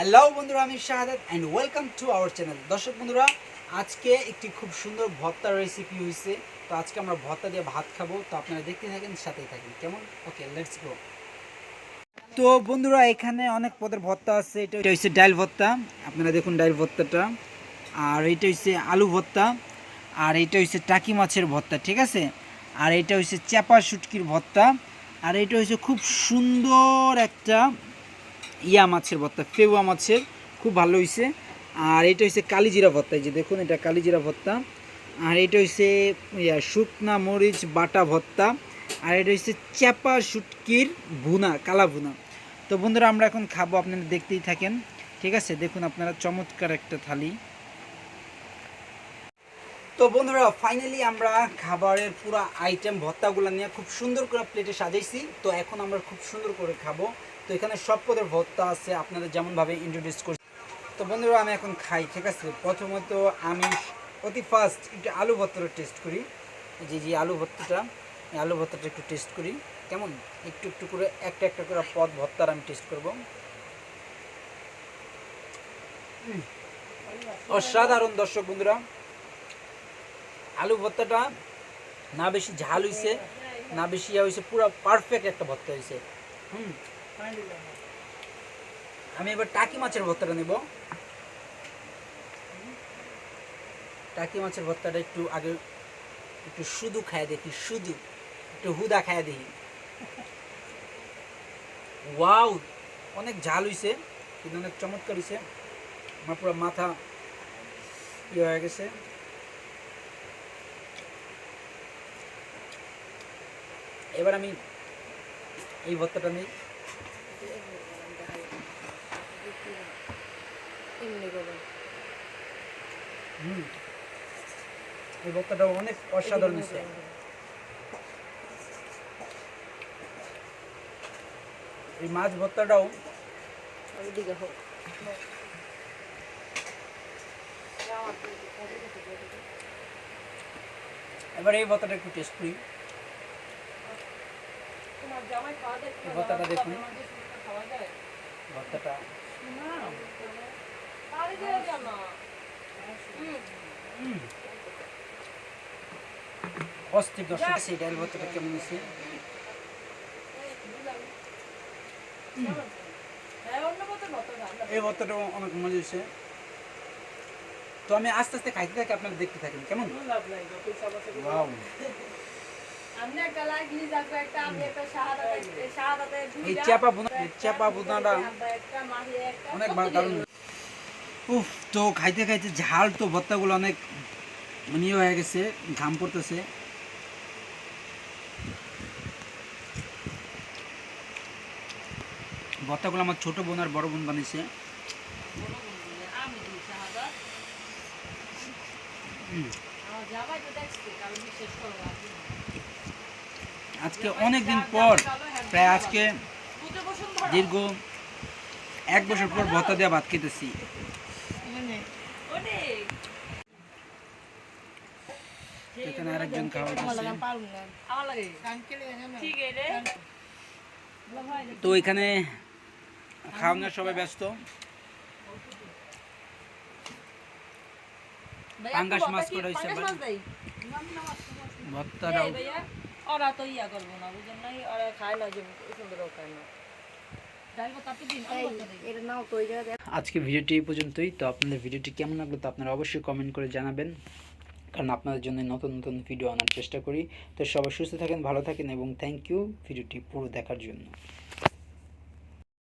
Hello বন্ধুরা, আমি Shahadat and welcome to our channel দর্শক বন্ধুরা, আজকে একটি খুব সুন্দর ভর্তার রেসিপি হয়েছে তো আজকে আমরা ভর্তা দিয়ে ভাত খাব। তো আপনারা দেখতে থাকেন, সাথেই থাকেন। কেমন? ওকে লেটস গো তো বন্ধুরা, এখানে অনেক পদের ভর্তা আছে। এটা এটা হচ্ছে ডাল ভর্তা। আপনারা দেখুন ডাল ভর্তাটা। আর এটা হচ্ছে আলু ভর্তা। আর এটা হচ্ছে টাকি মাছের ভর্তা, ঠিক আছে? আর এটা হচ্ছে চাপা শুটকির ভর্তা। আর এটা হচ্ছে খুব সুন্দর একটা ইয়া মাছের ভর্তা, ফেউয়া মাছের, খুব ভালো হয়েছে আর এটা হচ্ছে কালিজিরা ভর্তা যে দেখুন এটা কালিজিরা ভর্তা। আর এটা হচ্ছে ইয়া, শুকনা মরিচ বাটা ভর্তা। আর এটা হচ্ছে চ্যাপা শুটকির ভুনা, কালা ভুনা। তো বন্ধুরা, আমরা এখন খাব, আপনারা দেখতেই থাকেন। ঠিক আছে, দেখুন আপনারা, চমৎকার একটা থালি। তো বন্ধুরা ফাইনালি আমরা খাবারের পুরো আইটেম ভর্তাগুলো নিয়ে খুব সুন্দর করে প্লেটে সাজাইছি। তো এখন আমরা খুব সুন্দর করে খাব। তো এখানে সব পদের ভর্তা আছে আপনাদের যেমনভাবে ইন্ট্রোডিউস করছি তো বন্ধুরা, আমি এখন খাই, ঠিক আছে? প্রথমত আমি অতি ফার্স্ট একটু আলু ভর্তাটা টেস্ট করি। যে যে আলু ভর্তাটা। এই আলু ভর্তাটা একটু টেস্ট করি। কেমন? একটু একটু করে, একটা একটা করে পদ ভর্তার আমি টেস্ট করব। অসাধারণ দর্শক বন্ধুরা। আলু ভর্তাটা না বেশি ঝাল হইছে, না বেশি ইয়া হয়েছে পুরো পারফেক্ট একটা ভর্তা হয়েছে হুম। আমি এবার টাকি মাছের ভর্তাটা নেব। টাকি মাছের ভর্তাটা একটু আগে একটু শুধু খায় দেখি শুধু একটু হুদা খায় দেখি। ওয়াও! অনেক ঝাল হইছে, কিন্তু অনেক চমৎকার হইছে। আমার পুরো মাথা ইয়ে হয়ে গেছে। এবার আমি এই ভর্তাটা নিই। এই ভর্তাটা অনেক অসাধারণ হয়েছে। এই মাছ ভর্তাটাও এবার এই ভর্তাটা একটু টেস্ট করি। ভর্তাটা দেখুন। ভর্তাটা। হুম। অস্থির দর্শক আছে এই ডাল ভর্তাটা কেমন হয়েছে। এই ভর্তাটাও অনেক মজা হয়েছে। তো আমি আস্তে আস্তে খাইতে থাকি আপনারা দেখতে থাকেন কেমন. এই চাপা বুনা এই চাপা বুনাটা অনেক দারুণ উফ তো খাইতে খাইতে ঝাল তো ভর্তাগুলো অনেক মানে ইয়ে হয়ে গেছে ঘাম পড়তেছে ভর্তাগুলো আমার ছোট বোন আর বড় বোন বানিয়েছে হুম। আজকে অনেক দিন পর, প্রায় আজকে দীর্ঘ এক বছর পর ভর্তা দেওয়া ভাত খেতেছি। এখানে আরেকজন তো এখানে খাওয়ানোর সবাই ব্যস্ত। পাঙ্গাস মাছ করা। ওরা তো ইয়া করব না বুঝেন নাই ওরা খায় না যে সুন্দর খায় না। আজকে ভিডিওটি এই পর্যন্তই। তো আপনাদের ভিডিওটি কেমন লাগল তো আপনারা অবশ্যই কমেন্ট করে জানাবেন। কারণ আপনাদের জন্য নতুন নতুন ভিডিও আনার চেষ্টা করি। তো সবাই সুস্থ থাকেন ভালো থাকেন এবং থ্যাংক ইউ ভিডিওটি পুরো দেখার জন্য।